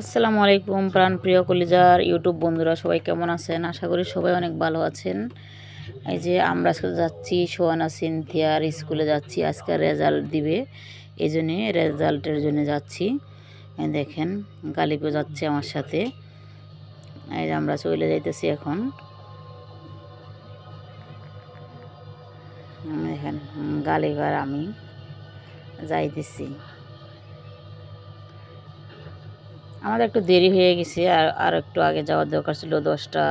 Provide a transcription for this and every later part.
আসসালামু আলাইকুম, প্রাণপ্রিয় কলিজার ইউটিউব বন্ধুরা, সবাই কেমন আছেন? আশা করি সবাই অনেক ভালো আছেন। এই যে আমরা আজকে যাচ্ছি সোয়ানা সিনথিয়ার স্কুলে যাচ্ছি, আজকে রেজাল্ট দিবে। এই জন্যে রেজাল্টের জন্য যাচ্ছি। দেখেন গালিপও যাচ্ছে আমার সাথে। এই যে আমরা চলে যাইতেছি এখন। দেখেন গালিবার আমি যাইতেছি। আমাদের একটু দেরি হয়ে গেছে আর আর একটু আগে যাওয়ার দরকার ছিল দশটা,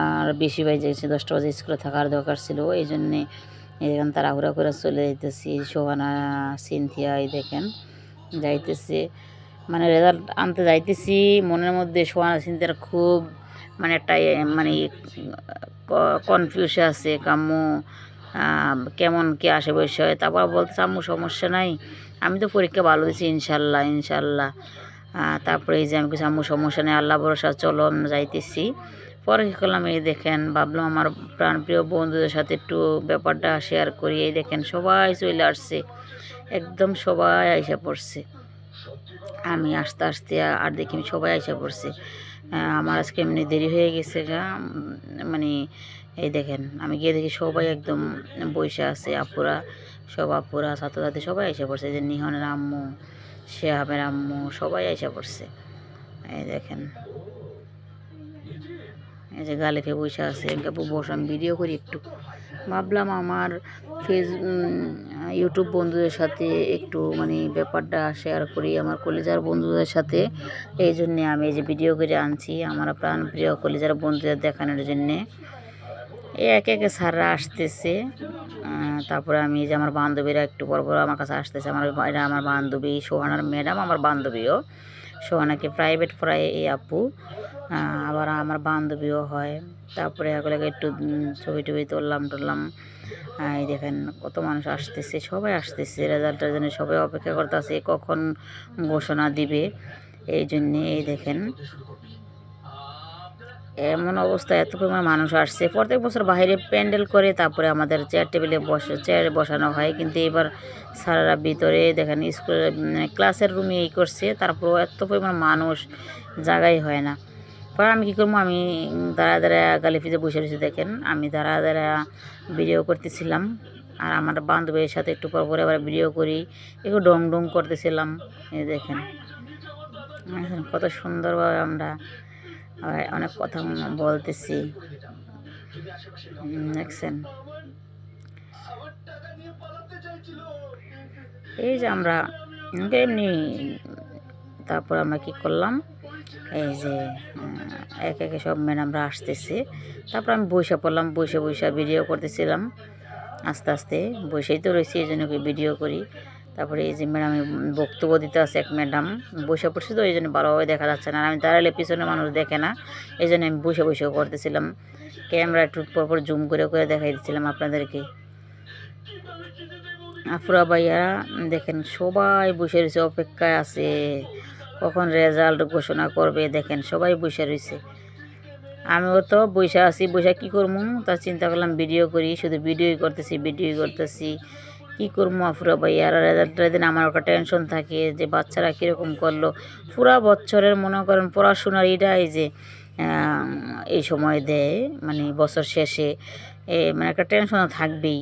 আর বেশি বাজে গেছে, দশটা বাজে স্কুলে থাকার দরকার ছিল, এই জন্যে এখান তাড়াহুড়া করে চলে যাইতেছি। সোহানা সিনথিয়া, এই দেখেন যাইতেছে। মানে রেজাল্ট আনতে যাইতেছি, মনের মধ্যে সোহানা সিনথিয়ার খুব মানে একটা মানে কনফিউজ আছে, কাম্মু কেমন কি আসে বসে হয়। তারপর বলতেছে, আম্মু, সমস্যা নাই। আমি তো পরীক্ষা ভালো দিচ্ছি ইনশাল্লাহ ইনশাল্লাহ। তারপরে এই যে আমি কিছু আম্মু, সমস্যা নেই, আল্লাহ ভরসা, চলো যাইতেছি। পরে কী করলাম, এই দেখেন, ভাবলাম আমার প্রাণপ্রিয় বন্ধুদের সাথে একটু ব্যাপারটা শেয়ার করি। এই দেখেন, সবাই চলে আসছে, একদম সবাই আইসা পড়ছে। আমি আস্তে আস্তে আর দেখি আমি সবাই আইসা পড়ছে। আমার আজকে এমনি দেরি হয়ে গেছে গা মানে এই দেখেন, আমি গিয়ে দেখি সবাই একদম বসে আছে, আপুরা, সব আপুরা, ছাত্রছাত্রী সবাই এসে পড়ছে। যে নিহনের আম্মু শেহাবের আম্মু সবাই আইসা পড়ছে। এই দেখেন। এই যে গালিফে বসে আছে। কাপু বসে, আমি ভিডিও করি একটু। ভাবলাম আমার ফেস ইউটিউব বন্ধুদের সাথে একটু মানে ব্যাপারটা শেয়ার করি আমার কলেজার বন্ধুদের সাথে। এই জন্যে আমি এই যে ভিডিও করে আনছি। আমার প্রাণ প্রিয় কলেজার বন্ধুদের দেখানোর জন্যে। এই একে একে স্যাররা আসতেছে। তারপরে আমি যে আমার বান্ধবীরা একটু পর পর আমার কাছে আসতেছে। আমার এরা আমার বান্ধবী, সোহানার ম্যাডাম, আমার বান্ধবীও। সোহানাকে প্রাইভেট পড়ায় এই আপু। আবার আমার বান্ধবীও হয়। তারপরে এগুলো একটু ছবি টবি তুললাম টুললাম। এই দেখেন কত মানুষ আসতেছে, সবাই আসতেছে। রেজাল্টের জন্য সবাই অপেক্ষা করতেছে, কখন ঘোষণা দিবে। এই জন্যে এই দেখেন এমন অবস্থা, এত পরিমাণ মানুষ আসছে। প্রত্যেক বছর বাইরে প্যান্ডেল করে তারপরে আমাদের চেয়ার টেবিলে বসে চেয়ারে বসানো হয়। কিন্তু এবার সারারা ভিতরে দেখেন স্কুলের মানে ক্লাসের রুমে এই করছে। তারপরেও এত পরিমাণ মানুষ জায়গাই হয় না। পরে আমি কী করব? আমি দাঁড়া দাঁড়া গালিফিতে বসে রয়েছি, দেখেন। আমি দাঁড়া দাঁড়া ভিডিও করতেছিলাম। আর আমার বান্ধবীর সাথে একটু পর পরে আবার ভিডিও করি। একটু ডং ডং করতেছিলাম। এই দেখেন কত সুন্দরভাবে আমরা আর অনেক কথা বলতেছি। এই যে আমরা এমনি, তারপর আমরা কি করলাম? এই যে এক একে সব ম্যাডামরা আসতেছে। তারপর আমি বসে পড়লাম বসে বসে ভিডিও করতেছিলাম। আস্তে আস্তে বসেই তো রয়েছি, এই জন্য ভিডিও করি। তারপরে এই যে ম্যাডাম বক্তব্য দিতে আছে এক ম্যাডাম, বসে পড়ছি তো এই জন্য ভালোভাবে দেখা যাচ্ছে না। আর আমি দাঁড়ালে পিছনে মানুষ দেখে না এই জন্য আমি বসে বসে করতেছিলাম। ক্যামেরা একটু পর পর জুম করে করে দেখাই দিচ্ছিলাম আপনাদেরকে। আফরা ভাইয়া, দেখেন সবাই বসে রয়েছে, অপেক্ষায় আছে। কখন রেজাল্ট ঘোষণা করবে, দেখেন সবাই বসে রয়েছে। আমিও তো বসে আছি, বসে কী করব? তা চিন্তা করলাম ভিডিও করি, শুধু ভিডিওই করতেছি ভিডিওই করতেছি। কী করব আফরা ভাইয়া আর রেজাল্টের দিন আমার একটা টেনশন থাকে যে বাচ্চারা কীরকম করল। পুরা বছরের মনে করেন পড়াশোনার এটাই যে এই সময় দেয় মানে বছর শেষে, এ মানে একটা টেনশন থাকবেই।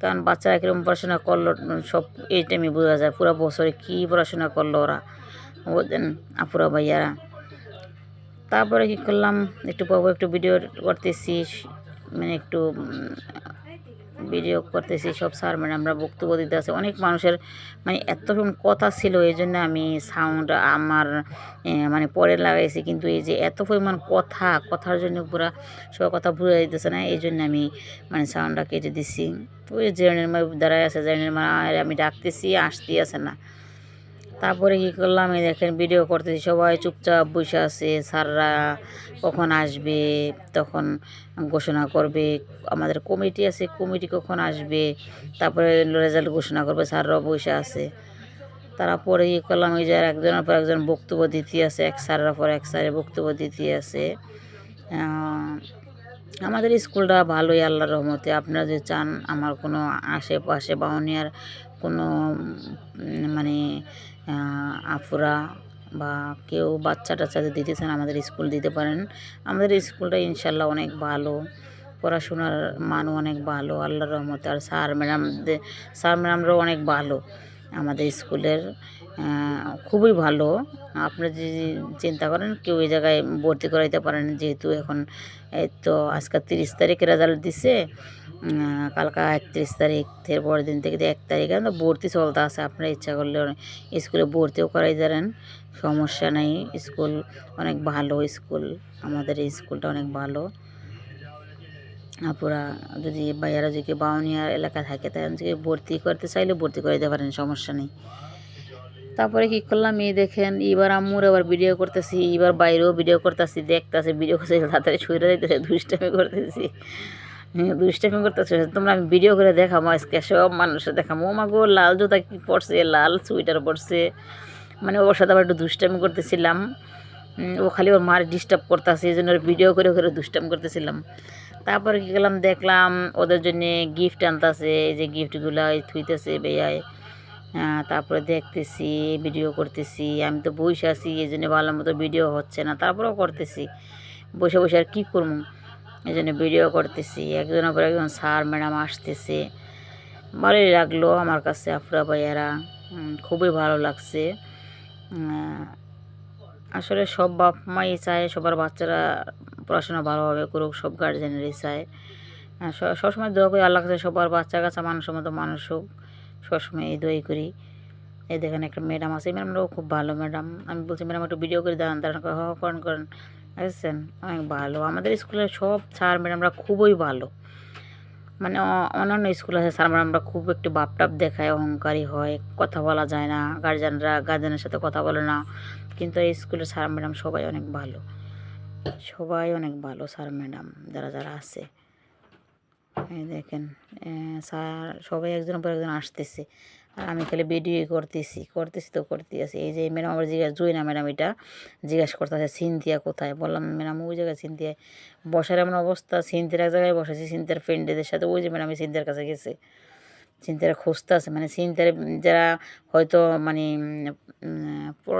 কারণ বাচ্চারা কীরকম পড়াশোনা করল, সব এই টাইমে বোঝা যায় পুরো বছরে কী পড়াশোনা করল ওরা। বুঝলেন আপুরা ভাইয়ারা? তারপরে কী করলাম, একটু পর পর একটু ভিডিও করতেছি মানে একটু ভিডিও করতেছি, সব স্যার মানে আমরা বক্তব্য দিতে আছে। অনেক মানুষের মানে এত কথা ছিল, এই জন্য আমি সাউন্ড আমার মানে পরে লাগাইছি, কিন্তু এই যে এত পরিমাণ কথা, কথার জন্য পুরা সব কথা ভুলে যেতেছে না, এই জন্য আমি মানে সাউন্ডটা কেটে দিছি। ওই জেনের মা আছে জেনের মা আমি ডাকতেছি, আসতেই আছে না। তারপরে কী করলাম? এই দেখেন ভিডিও করতেছি। সবাই চুপচাপ বসে আছে। স্যাররা কখন আসবে? তখন ঘোষণা করবে। আমাদের কমিটি আছে কমিটি কখন আসবে? তারপরে রেজাল্ট ঘোষণা করবে। স্যাররাও বসে আছে। তারা পরে কী করলাম? এই যে একজনের পর একজন বক্তব্য দিতে আছে। এক স্যারের পর এক স্যারের বক্তব্য দিতে আছে। আমাদের স্কুলটা ভালোই আল্লাহর রহমতে। আপনারা যদি চান, আমার কোনো আশেপাশে বাউনিয়ার কোনো মানে আফুরা বা কেউ বাচ্চা টাচ্চাদের দিতে চান, আমাদের স্কুল দিতে পারেন। আমাদের স্কুলটা ইনশাল্লাহ অনেক ভালো, পড়াশোনার মানও অনেক ভালো, আল্লাহর রহমত। আর স্যার, ম্যাডামদের, স্যার, ম্যাডামরাও অনেক ভালো আমাদের স্কুলের। খুবই ভালো। আপনি যদি চিন্তা করেন, কেউ এই জায়গায় ভর্তি করাইতে পারেন যেহেতু এখন এই তো আজকে তিরিশ তারিখে রেজাল্ট দিছে। কালকা একত্রিশ তারিখ এর পরের দিন থেকে এক তারিখে তো ভর্তি চলতে আছে। আপনারা ইচ্ছা করলে স্কুলে ভর্তিও করাই যাবেন সমস্যা নেই। স্কুল অনেক ভালো স্কুল, আমাদের এই স্কুলটা অনেক ভালো। আপুরা যদি বাইরে যদি কেউ বাউনিয়া এলাকা থাকে যদি ভর্তি করতে চাইলে ভর্তি করে দিতে পারেন, সমস্যা নেই। তারপরে কি করলাম? এই দেখেন এবার আম্মুর আবার ভিডিও করতেছি এবার বাইরেও ভিডিও করতেছি দেখতেছি ভিডিও করতে তাড়াতাড়ি ছুঁড়ে দিতেছে দুষ্টামি করতেছি। হ্যাঁ, দুষ্টামি করতেছে তোমরা আমি ভিডিও করে দেখাবো আজকে সব মানুষের দেখাবো। মা গো লাল জুতা কি পড়ছে লাল সোয়েটার পড়ছে মানে ওর সাথে আবার একটু দুষ্টামি করতেছিলাম। ও খালি ওর মার ডিস্টার্ব করতেছে এই জন্য ভিডিও করে করে দুষ্টামি করতেছিলাম। তারপরে কি করলাম? দেখলাম ওদের জন্যে গিফট আনতেছে এই যে গিফটগুলো থুইতেছে বেয়ায়। তারপরে দেখতেছি ভিডিও করতেছি। আমি তো বসে আছি এই জন্য ভালো মতো ভিডিও হচ্ছে না, তারপরেও করতেছি। বসে বসে আর কী করব? এই জন্য ভিডিও করতেছি। একজনের পর একজন স্যার ম্যাডাম আসতেছে। ভালোই লাগল আমার কাছে, আফরা ভাইয়ারা। খুবই ভালো লাগছে। আসলে সব বাপ মাই চায়, সবার বাচ্চারা পড়াশোনা ভালোভাবে করুক, সব গার্জেনেরই চায়। স- সবসময় দোয়া করি আল্লাহ কাছে, সবার বাচ্চা কাছে মানুষের মতো মানুষ হোক। সবসময় এই দোয়াই করি। এই দেখেন একটা ম্যাডাম আছে ম্যাডামরাও খুব ভালো ম্যাডাম। আমি বলছি, ম্যাডাম, একটু ভিডিও করে দাঁড়ান দাঁড়ান হ করেন করেন। বুঝছেন? অনেক ভালো। আমাদের স্কুলের সব স্যার ম্যাডামরা খুবই ভালো। মানে অন্যান্য স্কুল আছে, স্যার ম্যাডামরা খুব একটু বাপটাপ দেখায়, অহংকারী হয়, কথা বলা যায় না গার্জিয়ানরা গার্জিয়ানের সাথে কথা বলে না। কিন্তু এই স্কুলের স্যার ম্যাডাম সবাই অনেক ভালো। সবাই অনেক ভালো স্যার ম্যাডাম, যারা যারা আছে। দেখেন স্যার, সবাই একজনের পর একজন আসতেছে। আর আমি খালি ভিডিও করতেছি করতেছি তো করতে আছি এই যে ম্যাডাম আমার জিজ্ঞাসা জুই না ম্যাডাম এটা জিজ্ঞাসা করতেছে, সিনথিয়া কোথায়? বললাম, ম্যাডাম, ওই জায়গায় সিনথিয়া বসার এমন অবস্থা, সিনথিয়ার এক জায়গায় বসেছি, সিনথিয়ার ফ্রেন্ডদের সাথে। ওই যে ম্যাডাম সিনথিয়ার কাছে গেছে। চিন্তারা খুঁজতে আছে মানে চিন্তার যারা হয়তো মানে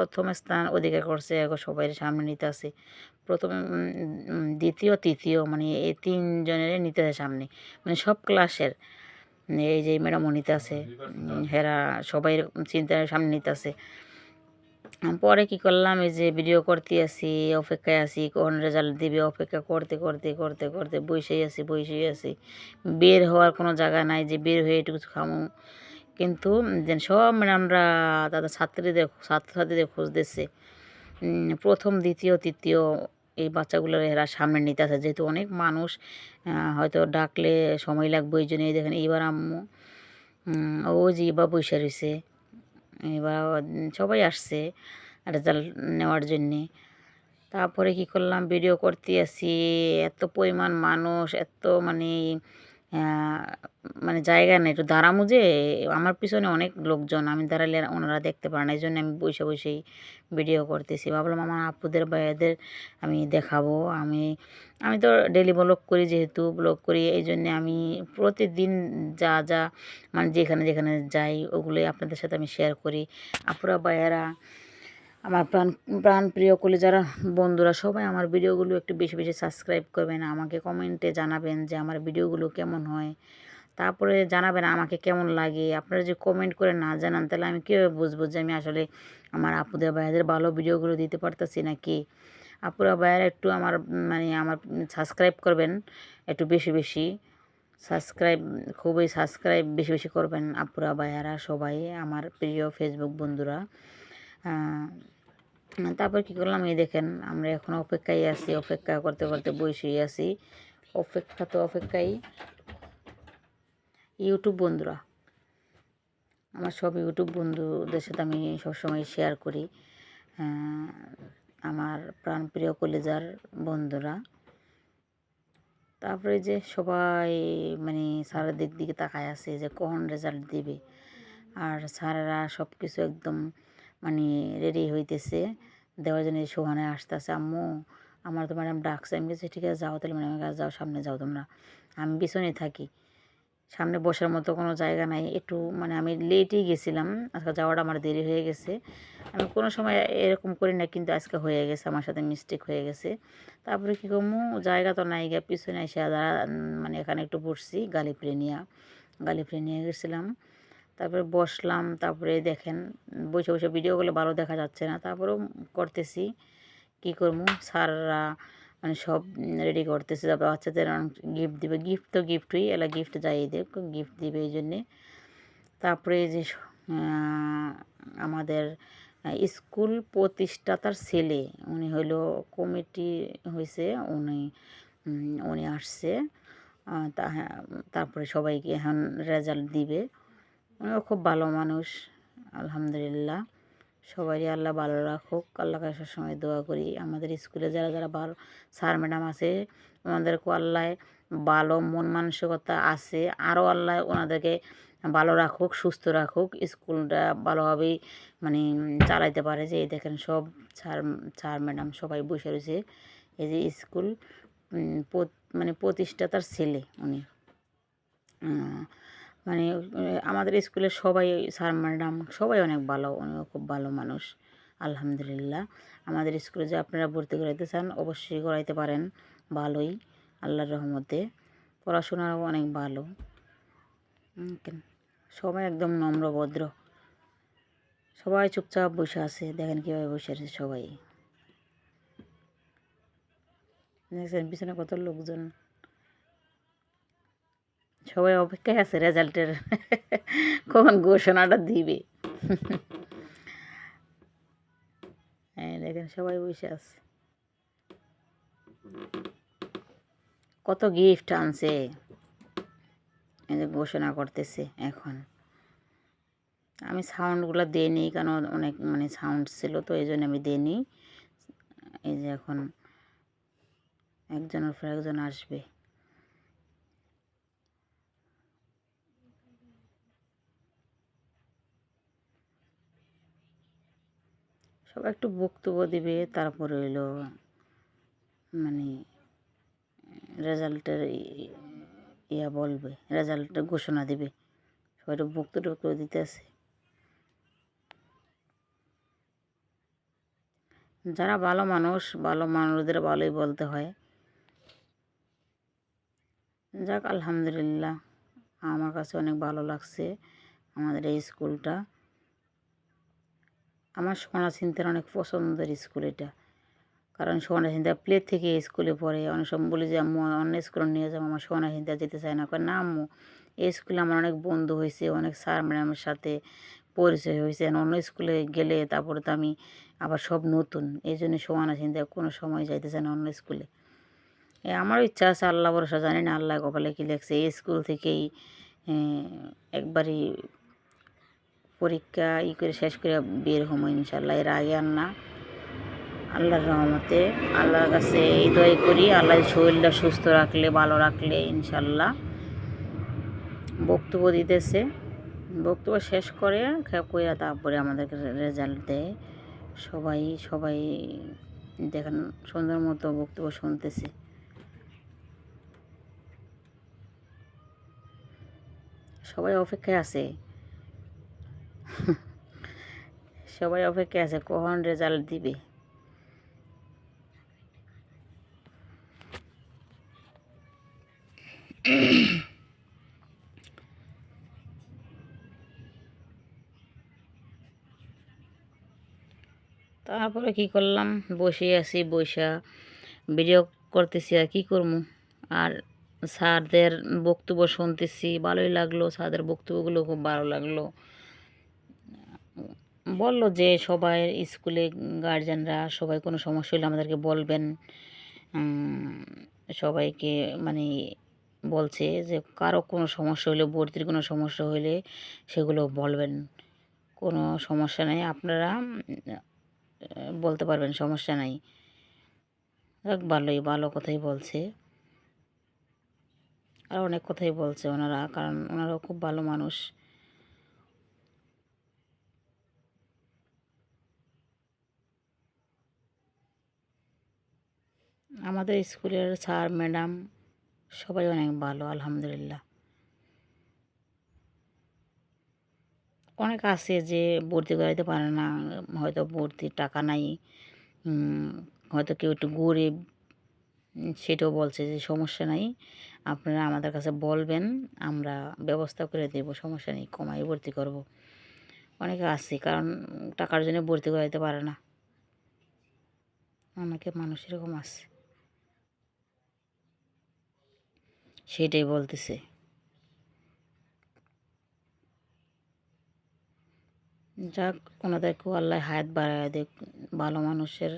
প্রথম স্থান অধিকার করছে এখন সবাই সামনে নিতে আছে। প্রথম দ্বিতীয়, তৃতীয় মানে এই তিনজনের নিতে আছে সামনে। মানে সব ক্লাসের এই যে ম্যাডামও নিতে আছে হেরা সবাই চিন্তার সামনে নিতে আছে। পরে কি করলাম, এই যে ভিডিও করতে আসি, অপেক্ষায় আছি কোন রেজাল্ট দিবে, অপেক্ষা করতে করতে করতে করতে বসেই আছি বসেই আছি। বের হওয়ার কোনো জায়গা নাই, যে বের হয়ে একটু খামো। কিন্তু সব ম্যাডামরা তাদের ছাত্রীদের, ছাত্রছাত্রীদের খুঁজতেছে প্রথম, দ্বিতীয়, তৃতীয় এই বাচ্চাগুলো এরা সামনে নিতে আসে। যেহেতু অনেক মানুষ হয়তো ডাকলে সময় লাগবে ওই জন্য এই দেখেন এইবার আম্মু ও যে বা বসে রয়েছে। এবার সবাই আসছে রেজাল্ট নেওয়ার জন্যে। তারপরে কি করলাম? ভিডিও করতে আসি। এত পরিমাণ মানুষ, এত মানে মানে জায়গা নেই। একটু দাঁড়ামু যে, আমার পিছনে অনেক লোকজন, আমি দাঁড়ালে ওনারা দেখতে পারে না। এই জন্য আমি বসে বসেই ভিডিও করতেছি। ভাবলাম আমার আপুদের ভাইয়াদের আমি দেখাবো। আমি আমি তো ডেলি ব্লগ করি যেহেতু ব্লগ করি। এই জন্যে আমি প্রতিদিন যা যা মানে যেখানে যেখানে যাই, ওগুলোই আপনাদের সাথে আমি শেয়ার করি। আপুরা, ভাইয়ারা আমার প্রাণ প্রাণ প্রিয় কলে যারা বন্ধুরা, সবাই আমার ভিডিওগুলো একটু বেশি বেশি সাবস্ক্রাইব করবেন। আমাকে কমেন্টে জানাবেন যে আমার ভিডিওগুলো কেমন হয়। তারপরে জানাবেন আমাকে কেমন লাগে। আপনারা যে কমেন্ট করে না জানান, তাহলে আমি কীভাবে বুঝব যে আমি আসলে আমার আপুদের ভাইয়াদের ভালো ভিডিওগুলো দিতে পারতেছি নাকি? আপুরা, ভাইয়ারা একটু আমার মানে আমার সাবস্ক্রাইব করবেন, একটু বেশি বেশি সাবস্ক্রাইব খুবই সাবস্ক্রাইব বেশি বেশি করবেন আপুরা, ভাইয়ারা, সবাই, আমার প্রিয় ফেসবুক বন্ধুরা। তারপর কি করলাম, এই দেখেন, আমরা এখন অপেক্ষায় আছি, অপেক্ষা করতে করতে বসেই আছি। অপেক্ষা তো অপেক্ষাই। ইউটিউব বন্ধুরা, আমার সব ইউটিউব বন্ধুদের সাথে আমি সবসময় শেয়ার করি। আমার প্রাণপ্রিয় কলেজার বন্ধুরা। তারপরে যে সবাই মানে স্যারের দিক তাকায় আছে, যে কখন রেজাল্ট দিবে। আর স্যারেরা সব কিছু একদম মানে রেডি হইতেছে। দেওয়ার জন্য সোহানে আসতেছে, আম্মু, আমার তো ম্যাডাম ডাকছে। আমি গেছি ঠিক আছে, যাও তাহলে ম্যাডামের কাছে যাও, সামনে যাও তোমরা। আমি পিছনে থাকি। সামনে বসার মতো কোনো জায়গা নাই। একটু মানে আমি লেটেই গেছিলাম। আজকে যাওয়াটা আমার দেরি হয়ে গেছে। আমি কোনো সময় এরকম করি না, কিন্তু আজকে হয়ে গেছে, আমার সাথে মিস্টেক হয়ে গেছে। তারপরে কী করব? জায়গা তো নাই গিয়ে, পিছনে এসে দাঁড়া মানে এখানে একটু বসছি, গালি প্রেনিয়া গালি প্রেনিয়া গেছিলাম। তারপরে বসলাম, তারপরে দেখেন, বসে বসে ভিডিওগুলো ভালো দেখা যাচ্ছে না, তারপরেও করতেছি। কী করব? স্যাররা মানে সব রেডি করতেছে, তারপর বাচ্চাদের গিফট দিবে। গিফট তো গিফটই এলা গিফট যাই দেব গিফট দিবে এই জন্যে। তারপরে যে আমাদের স্কুল প্রতিষ্ঠাতার ছেলে, উনি হইল কমিটি হয়েছে উনি উনি আসছে। তা তারপরে সবাইকে এখন রেজাল্ট দিবে। উনিও খুব ভালো মানুষ, আলহামদুলিল্লাহ। সবারই আল্লাহ ভালো রাখুক আল্লাহ কাছে সময় দোয়া করি। আমাদের স্কুলে যারা যারা ভালো, স্যার, ম্যাডাম আছে ওনাদেরকে আল্লাহ ভালো মন মানসিকতা আছে, আরও আল্লাহ ওনাদেরকে ভালো রাখুক, সুস্থ রাখুক, স্কুলটা ভালোভাবেই মানে চালাইতে পারে যে দেখেন সব স্যার স্যার, ম্যাডাম সবাই বসে রয়েছে। এই যে স্কুল মানে প্রতিষ্ঠাতার ছেলে উনি। মানে আমাদের স্কুলের সবাই স্যার, ম্যাডাম সবাই অনেক ভালো উনিও খুব ভালো মানুষ, আলহামদুলিল্লাহ। আমাদের স্কুলে যে আপনারা ভর্তি করাইতে চান, অবশ্যই করাইতে পারেন, ভালোই, আল্লাহর রহমতে। পড়াশোনাও অনেক ভালো। সবাই একদম নম্র, ভদ্র। সবাই চুপচাপ বসে আছে, দেখেন কীভাবে বসে আছে সবাই। দেখছেন, পিছনে কত লোকজন। সবাই অপেক্ষায় আছে রেজাল্টের কখন ঘোষণাটা দিবে। হ্যাঁ দেখেন সবাই বসে আছে। কত গিফট আনছে। ঘোষণা করতেছে এখন। আমি সাউন্ডগুলো দিইনি, কারণ অনেক মানে সাউন্ড ছিল, তো এই জন্য আমি দিইনি। এই যে এখন একজনের পর একজন আসবে। সবাই একটু বক্তব্য দিবে, তারপরে হইল মানে রেজাল্টের ইয়া বলবে, রেজাল্টের ঘোষণা দিবে। সবাই একটু বক্তব্য টক্তব্য দিতে আছে। যারা ভালো মানুষ, ভালো মানুষদের ভালোই বলতে হয়। যাক, আলহামদুলিল্লাহ, আমার কাছে অনেক ভালো লাগছে, আমাদের এই স্কুলটা। আমার সোনা চিন্তার অনেক পছন্দের স্কুল এটা। কারণ সোনা চিন্তা প্লে থেকে স্কুলে পড়ে, অনেক সময় বলি যে, আম্মু, অন্য স্কুলে নিয়ে যাব আমার সোনা চিন্তা যেতে চায় না। কারণ না, আম্মু, এই স্কুলে আমার অনেক বন্ধু হয়েছে, অনেক স্যার ম্যাডামের সাথে পরিচয় হয়েছে। অন্য স্কুলে গেলে তারপরে তো আমি আবার সব নতুন। এই জন্য সোয়ানা চিন্তা কোনো সময় যাইতে চায় না অন্য স্কুলে। এ, আমারও ইচ্ছা আছে, আল্লাহ ভরসা, জানি না আল্লাহ কপালে কী লেগছে। এই স্কুল থেকেই একবারই পরীক্ষা ই করে শেষ করে বের হব ইনশাল্লাহ এর আগে আর না। আল্লাহর রহমতে, আল্লাহর কাছে এই দয় করি, আল্লাহ শরীরটা সুস্থ রাখলে, ভালো রাখলে ইনশাল্লাহ বক্তব্য দিতেছে। বক্তব্য শেষ করে কইরা তারপরে আমাদেরকে রেজাল্ট দেয়। সবাই সবাই দেখেন, সুন্দর মতো বক্তব্য শুনতেছে। সবাই অপেক্ষায় আছে। সবাই অপেক্ষা আছে, কখন রেজাল্ট দিবে? তারপরে কি করলাম? বসে আছি বৈশা ভিডিও করতেছি আর কী করব আর স্যারদের বক্তব্য শুনতেছি, ভালোই লাগল, স্যারদের বক্তব্যগুলো খুব ভালো লাগল। বলল যে সবাই স্কুলে গার্জেনরা সবাই কোনো সমস্যা হলে আমাদেরকে বলবেন। সবাইকে মানে বলছে যে কারও কোনো সমস্যা হলে, ভর্তির কোনো সমস্যা হলে সেগুলো বলবেন। কোনো সমস্যা নেই, আপনারা বলতে পারবেন, সমস্যা নাই। ভালোই, ভালো কথাই বলছে। আর অনেক কথাই বলছে ওনারা, কারণ ওনারাও খুব ভালো মানুষ। আমাদের স্কুলের স্যার, ম্যাডাম সবাই অনেক ভালো, আলহামদুলিল্লাহ। অনেক আছে যে ভর্তি করাইতে পারে না, হয়তো ভর্তির টাকা নাই হয়তো কেউ একটু গরিব সেটাও বলছে যে সমস্যা নাই। আপনারা আমাদের কাছে বলবেন, আমরা ব্যবস্থা করে দেব, সমস্যা নেই, কমাই ভর্তি করব। অনেকে আছে, কারণ টাকার জন্য ভর্তি করাইতে পারে না। অনেকে মানুষ এরকম আছে। সেটাই বলতেছে। যাক ওনাদেরকে আল্লাহ হায়াত বাড়ায় দেখ, ভালো মানুষের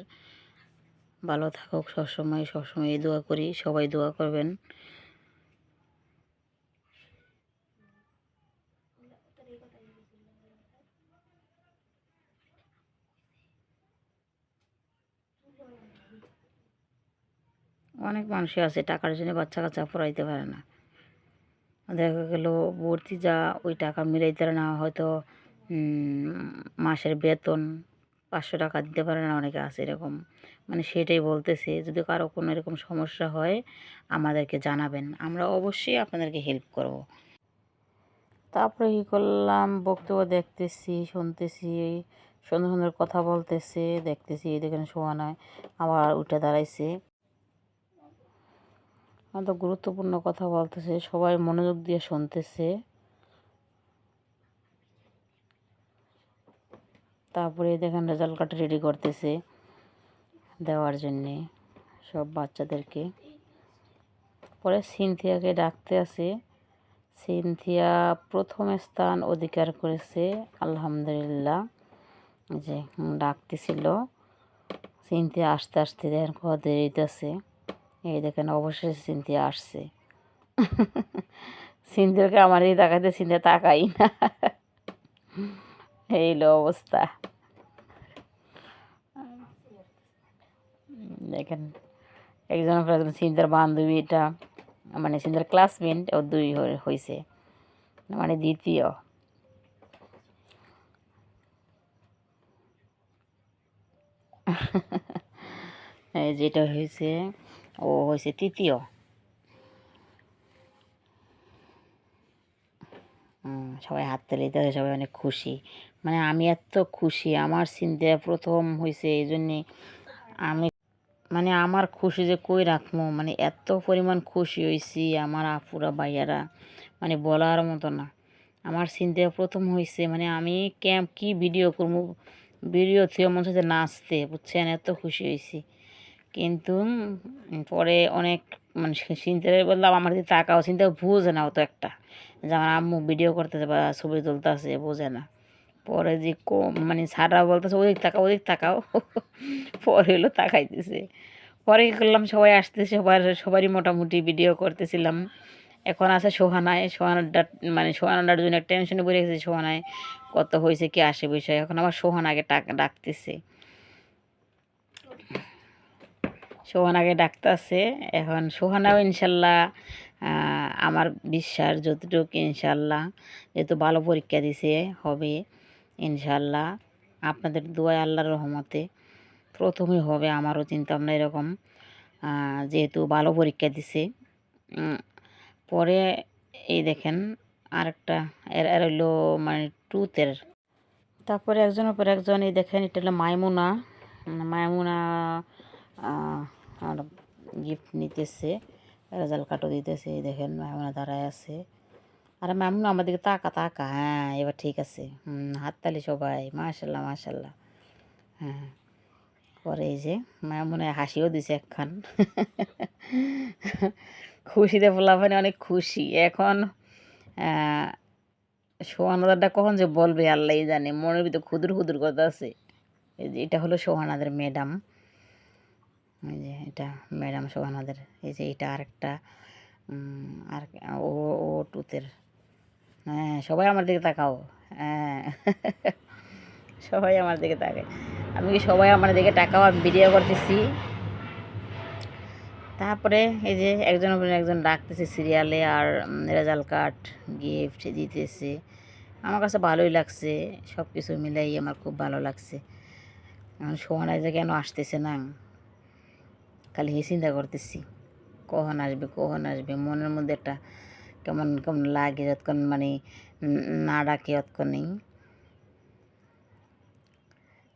ভালো থাকুক, সবসময় সবসময় দোয়া করি, সবাই দোয়া করবেন। অনেক মানুষই আছে, টাকার জন্য বাচ্চা কাচ্চা পড়াইতে পারে না। দেখা গেল ভর্তি যা ওই টাকা মিলাইতে পারে না, হয়তো মাসের বেতন পাঁচশো টাকা দিতে পারে না, অনেকে আছে এরকম। মানে সেটাই বলতেছে, যদি কারও কোনো এরকম সমস্যা হয়, আমাদেরকে জানাবেন, আমরা অবশ্যই আপনাদেরকে হেল্প করব। তারপরে কী করলাম, বক্তব্য দেখতেছি, শুনতেছি সুন্দর সুন্দর কথা বলতেছে, দেখতেছি দেখেন শোয়ানায় আবার উঠে দাঁড়াইছে। অত গুরুত্বপূর্ণ কথা বলতেছে, সবাই মনোযোগ দিয়ে শুনতেছে। তারপরে দেখেন রেজাল্ট কার্ড রেডি করতেছে দেওয়ার জন্যে সব বাচ্চাদেরকে। পরে সিনথিয়াকে ডাকতে আছে। সিনথিয়া প্রথম স্থান অধিকার করেছে, আলহামদুলিল্লাহ। যে ডাকতেছিল, সিনথিয়া আস্তে আস্তে দেখেন কত দেরিতেছে এই দেখেন, অবশেষে সিনথিয়া আসছে। সিনথিয়াকে আমার এই তাকাইতে সিনথিয়া তাকাই না। এই হলো অবস্থা। দেখেন, একজন একজন বান্ধবী, এটা মানে সিনথার ক্লাসমেট ও দুই হয়ে- হয়েছে মানে দ্বিতীয়। এই যেটা হয়েছে ও, হয়েছে তৃতীয়। সবাই হাত তালি দিতে সবাই অনেক খুশি। মানে আমি এত খুশি, আমার চিন্তা প্রথম হয়েছে এই জন্যে আমি মানে আমার খুশি যে কই রাখব মানে এত পরিমাণ খুশি হয়েছি আমার আপুরা, ভাইয়ারা মানে বলার মতো না। আমার চিন্তা প্রথম হয়েছে মানে আমি ক্যাম্প কি ভিডিও করব ভিডিও থেকে মনে হচ্ছে নাচতে, বুঝছেন? এত খুশি হয়েছি। কিন্তু পরে অনেক মানে চিন্তার বললাম, আমার দিকে তাকাও চিন্তা বুঝে না অত একটা। যে আমার আম্মু ভিডিও করতেছে বা ছবি তুলতেছে, বোঝে না। পরে যে কো মানে সারা বলতেছে, ওদিক তাকাও ওদিক তাকাও। পরে হলো তাকাইতেছে। পরে কী করলাম, সবাই আসতেছে, সবার, সবারই মোটামুটি ভিডিও করতেছিলাম। এখন আছে সোহানায়, সোহানার মানে সোহানার জন্য টেনশনে পড়ে গেছে, সোহানায় কত হয়েছে, কি আসে বিষয়। এখন আমার সোহানাকে টাক ডাকতেছে। সোহানাকে ডাকতেছে এখন সোহানাও ইনশাল্লাহ আমার বিশ্বাস যতটুকু ইনশাল্লাহ, যেহেতু ভালো পরীক্ষা দিছে, হবে ইনশাল্লাহ। আপনাদের দোয়া আল্লাহর রহমতে প্রথমে হবে আমারও চিন্তা ভাবনা এরকম যেহেতু ভালো পরীক্ষা দিছে। পরে এই দেখেন আরেকটা, এর এর হলো মানে টুথের তারপরে একজনের পর একজন, এই দেখেন এটা হলো মাইমুনা। মাইমুনা আর গিফট নিতেছে রেজাল্ট কার্ডও দিতেছে দেখেন মাইমুনা দাঁড়ায় আছে। আরে মামুনা আমাদেরকে তাকা তাকা। হ্যাঁ এবার ঠিক আছে। হুম, হাততালি সবাই মাশাল্লাহ মাশাল্লাহ হ্যাঁ পরে এই যে মামুনা হাসিও দিছে একখান। খুশিতে ফলাফানে অনেক খুশি। এখন সোহানাদারটা কখন যে বলবে আল্লাহ জানে। মনের ভিতরে ক্ষুদ্র ক্ষুদ্র কথা আছে এটা হলো সোহানাদের ম্যাডাম এই যে এটা ম্যাডাম সোহানাদের এই যে এটা আরেকটা আর ও ও টুতের। হ্যাঁ সবাই আমার দিকে তাকাও। হ্যাঁ সবাই আমার দিকে তাকায়। আমি কি সবাই আমার দিকে টাকাও আমি ভিডিও করতেছি। তারপরে এই যে একজন একজন ডাকতেছে সিরিয়ালে আর রেজাল্ট কার্ড গিফট দিতেছে। আমার কাছে ভালোই লাগছে সব কিছু মিলাই আমার খুব ভালো লাগছে। এখন সোহানায় যে কেন আসতেছে না? খালি এই চিন্তা করতেছি, কখন আসবে কখন আসবে? মনের মধ্যে একটা কেমন কেমন লাগে যতক্ষণ মানে না ডাকে ততক্ষণই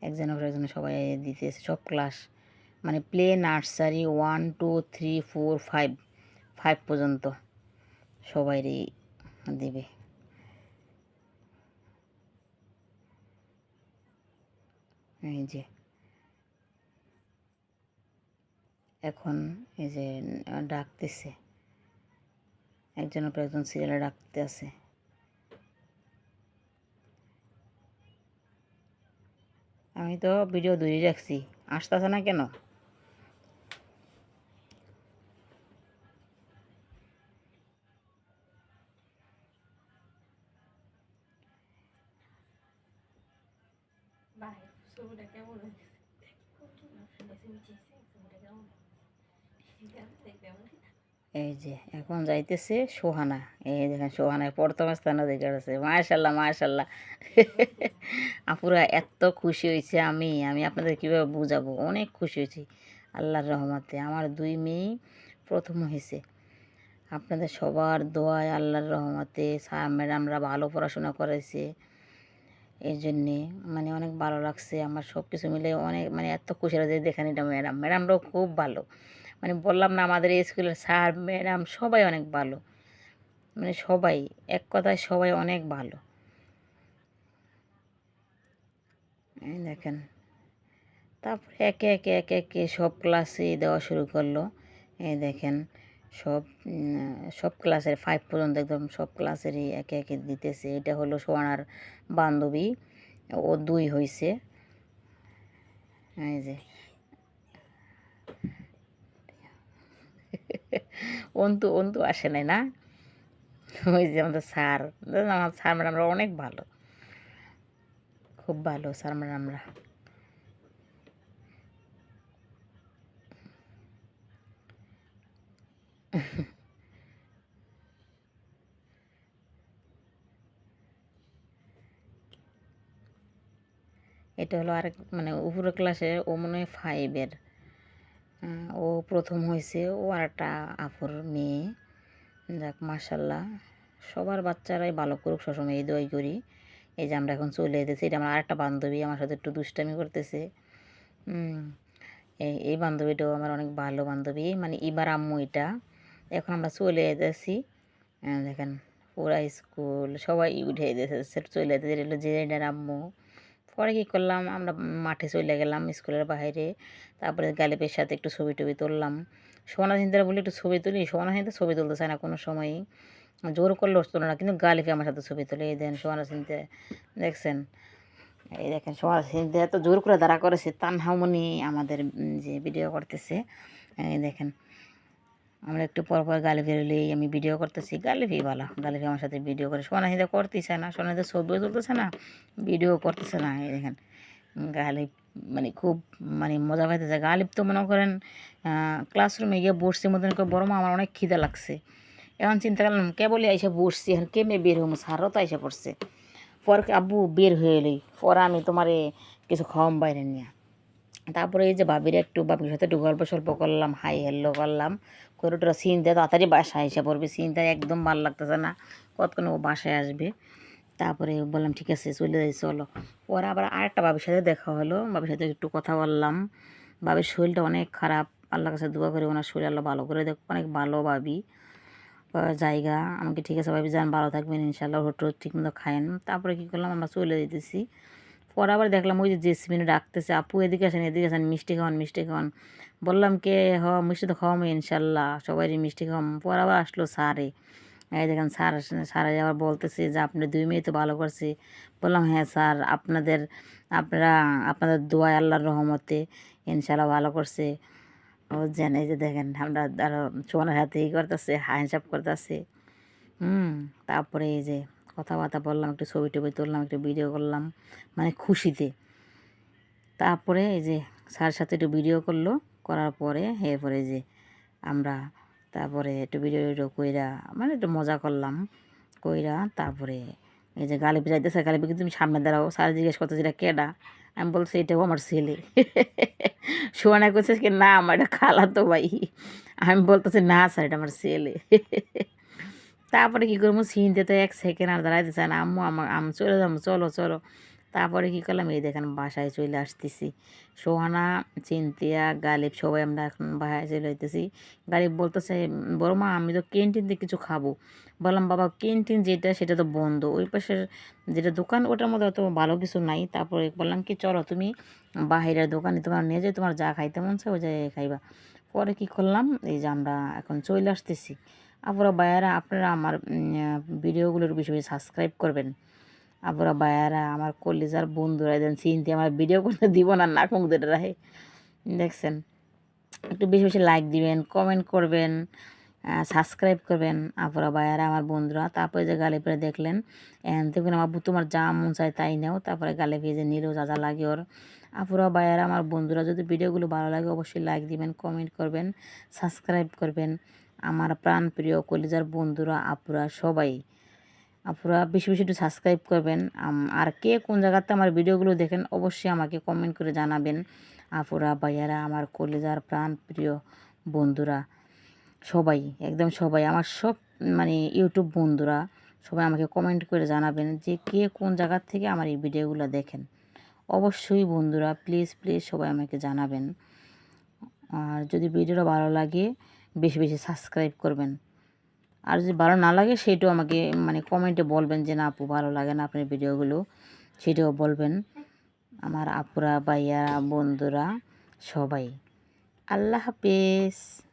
একজন পর একজন সবাই দিতেছে, সব ক্লাস মানে play nursery one two three four five five পর্যন্ত সবাইরই দিবে। এই যে। এখন এই যে ডাকতেছে। একজনের পর একজন সিরিয়ালে ডাকতে আছে। আমি তো ভিডিও দূরে রাখছি। আসতেছে না কেন? এই যে, এখন যাইতেছে সোহানা। এই দেখেন সোহানায় প্রথম স্থানে দেখে আছে। মাশাল্লাহ মাশাল্লাহ আপুরা এত খুশি হয়েছে আমি আমি আপনাদের কীভাবে বুঝাবো? অনেক খুশি হয়েছি আল্লাহর রহমতে। আমার দুই মেয়ে প্রথম হয়েছে। আপনাদের সবার দোয়ায় আল্লাহর রহমতে স্যার, ম্যাডামরা ভালো পড়াশোনা করেছে। এই জন্যে মানে অনেক ভালো লাগছে। আমার সব কিছু মিলে অনেক মানে এত খুশি লাগছে দেখেন এটা ম্যাডাম। ম্যাডামরাও খুব ভালো। মানে বললাম না আমাদের স্কুলের স্যার ম্যাডাম সবাই অনেক ভালো। মানে সবাই, এক কথায় সবাই অনেক ভালো। দেখেন। তারপরে একে একে একে একে সব ক্লাসে দেওয়া শুরু করল। এই দেখেন, সব সব ক্লাসের ফাইভ পর্যন্ত একদম সব ক্লাসেরই একে একে দিতেছে। এটা হলো সোয়ানার বান্ধবী। ও দুই হইছে। এই যে। অন্তু অন্তু আসে নাই না? ওই যে আমাদের স্যার, আমার স্যার ম্যাডামরা অনেক ভালো। খুব ভালো স্যার ম্যাডামরা। এটা হলো আরেক মানে উপরের ক্লাসে ও মনে হয় ফাইভের ও প্রথম হয়েছে, ও আর একটা আফর মেয়ে। যাক মাসাল্লাহ সবার বাচ্চারাই ভালো করুক, সবসময় এই দই করি। এই যে আমরা এখন চলে যেতেছি এটা আমার আরেকটা বান্ধবী আমার সাথে একটু দুষ্টামি করতেছে। এই এই বান্ধবীটাও আমার অনেক ভালো বান্ধবী। মানে ইবার আম্মু এটা। এখন আমরা চলে যেতেছি দেখেন পুরা স্কুল, সবাই উঠে যেতেছে চলে যেতেছে এটা হলো আম্মু। পরে কী করলাম, আমরা মাঠে চলে গেলাম স্কুলের বাইরে। তারপরে গালিপের সাথে একটু ছবি টবি তুললাম। সোনা সিন্দারা বলে একটু ছবি তুলি সোনা সিন্দা ছবি তুলতে চায় না কোনো সময়ই। জোর করলে উঠতো না কিন্তু গালিপে আমার সাথে ছবি তুলে। এই দেন সোনা দেখছেন? এই দেখেন সোনা সিনতে এত জোর করে দাঁড়া করেছে, তানহামনি আমাদের যে ভিডিও করতেছে। এই দেখেন আমরা একটু পর পর গালি বেরোলেই আমি ভিডিও করতেছি। গালিফি ভালো গালিফি আমার সাথে ভিডিও করে। সোনা হিন্দা করতেছে না সোনা হিন্দা ছবিও তুলতেছে না ভিডিও করতেছে না দেখেন। গালিব মানে খুব মানে মজা পাইতেছে। গালিব তো মনে করেন ক্লাসরুমে গিয়ে বসছি মতন করে বড় আমার অনেক খিদা লাগছে। এখন চিন্তা করলাম কেবলই আইসা বসছি, এখন কেমনে বের হব? সারও তো আইসা পড়ছে। পর আব্বু বের হয়ে এলি, পরে আমি তোমারে কিছু খাওয়াম বাইরে নিয়ে। তারপরে এই যে ভাবির একটু বাবির সাথে একটু গল্প সল্প করলাম হাই হেল্লো করলাম। করে টোরা সিন দেয়, তাড়াতাড়ি বাসায় এসে পড়বে। সিনটা একদম ভালো লাগতেছে না। কতক্ষণ ও বাসায় আসবে? তারপরে বললাম, ঠিক আছে, চলে যাই, চলো। পরে আবার আরেকটা বাবির সাথে দেখা হলো। বাবির সাথে একটু কথা বললাম। বাবির শরীরটা অনেক খারাপ। আল্লাহর কাছে দোয়া করে, ওনার শরীর আল্লাহ ভালো করে দেখ অনেক ভালো ভাবি। জায়গা। আমাকে ঠিক আছে, ভাবি, যান, ভালো থাকবেন ইনশাল্লাহ হোটেল ঠিক মতো খায়েন। তারপরে কী করলাম, আমরা চলে যেতেছি পরে আবার দেখলাম ওই যে জেসমিনে ডাকতেছে, আপু, এদিকে আসেন এদিকে আসেন, মিষ্টি খাওয়ান মিষ্টি খাওয়ান। বললাম, কে হ মিষ্টি তো খাওয়াবো ইনশাল্লাহ। সবাই মিষ্টি খাওয়াম পরে আবার আসলো স্যারে। এই দেখেন, স্যার স্যারে আবার বলতেছে যে, আপনি দুই মেয়ে তো ভালো করছে। বললাম হ্যাঁ স্যার, আপনাদের, আপনারা, আপনাদের দোয়া আল্লাহর রহমতে ইনশাল্লাহ ভালো করছে। ও যেন এই যে দেখেন, আমরা আরও সোনার হাতে ই করতেছে হিসাব করতেছে। হুম, তারপরে এই যে কথাবার্তা বললাম, একটু ছবি টবি তুললাম, একটু ভিডিও করলাম মানে খুশিতে। তারপরে এই যে স্যার সাথে একটু ভিডিও করল। করার পরে এরপরে যে আমরা তারপরে একটু ভিডিও টিডিও কইরা মানে একটু মজা করলাম। কইরা তারপরে এই যে গালিপি যাইতেছে গালিপি কিন্তু তুমি সামনে দাঁড়াও স্যার জিজ্ঞেস করতেছে, এটা কেডা? আমি বলছি, এটাও আমার ছেলে। সোয়ানা করছে কি, না, আমার এটা খালা তো ভাই। আমি বলতেছি, না স্যার এটা আমার ছেলে। তারপরে কী করব সিনতে তো এক সেকেন্ড আর দাঁড়াইতে চায় না। আম্মু আমার আম চলে যাব, চলো চলো। তারপরে কী করলাম? এই দেখেন বাসায় চলে আসতেছি। সোহানা চিন্তিয়া গালিব সবাই আমরা এখন বাসায় চলে হইতেছি গালিব বলতেছে, বড় মা, আমি তো ক্যান্টিন থেকে কিছু খাব। বললাম, বাবা, ক্যান্টিন যেটা, সেটা তো বন্ধ। ওই পাশের যেটা দোকান, ওটার মধ্যে অত ভালো কিছু নাই। তারপরে বললাম কি, চলো তুমি বাহিরের দোকানে তোমার নিয়ে যাই, তোমার যা খাইতে মন চায়, ওই জায়গায় খাইবা। পরে কি করলাম, এই যে আমরা এখন চলে আসতেছি। আপনারা বায়ারা আপনারা আমার ভিডিওগুলোর বেশি সাবস্ক্রাইব করবেন। আপনারা বায়ারা আমার কলিজার বন্ধুরা দেন চিনতে আমার ভিডিও করতে দিব না, নাক মুখ ধরে রাখে। দেখছেন? একটু বেশি বেশি লাইক দিবেন কমেন্ট করবেন সাবস্ক্রাইব করবেন। আপনারা বায়ারা আমার বন্ধুরা। তারপরে যে গালে পেরে দেখলেন, এন দেখুন আমার তোমার যা মন চায় তাই নেও। তারপরে গালে ভেজে নিলেও যা যা লাগে ওর। আপুরা বায়ারা আমার বন্ধুরা, যদি ভিডিওগুলো ভালো লাগে অবশ্যই লাইক দিবেন কমেন্ট করবেন সাবস্ক্রাইব করবেন। আমার প্রাণ প্রিয় কলিজার বন্ধুরা আপুরা সবাই। আপুরা বেশি বেশি একটু সাবস্ক্রাইব করবেন। আর কে কোন জায়গাতে আমার ভিডিওগুলো দেখেন, অবশ্যই আমাকে কমেন্ট করে জানাবেন। আপুরা, ভাইয়ারা, আমার কলিজার প্রাণ প্রিয় বন্ধুরা, সবাই, একদম সবাই, আমার সব মানে ইউটিউব বন্ধুরা, সবাই আমাকে কমেন্ট করে জানাবেন যে কে কোন জায়গার থেকে আমার এই ভিডিওগুলো দেখেন। অবশ্যই বন্ধুরা প্লিজ প্লিজ সবাই আমাকে জানাবেন। আর যদি ভিডিওটা ভালো লাগে, বেশি বেশি সাবস্ক্রাইব করবেন। আর যদি ভালো না লাগে, সেটাও আমাকে মানে কমেন্টে বলবেন যে, না আপু, ভালো লাগে না আপনার ভিডিওগুলো। সেটাও বলবেন। আমার আপুরা ভাইয়া বন্ধুরা, সবাই। আল্লাহ হাফেজ।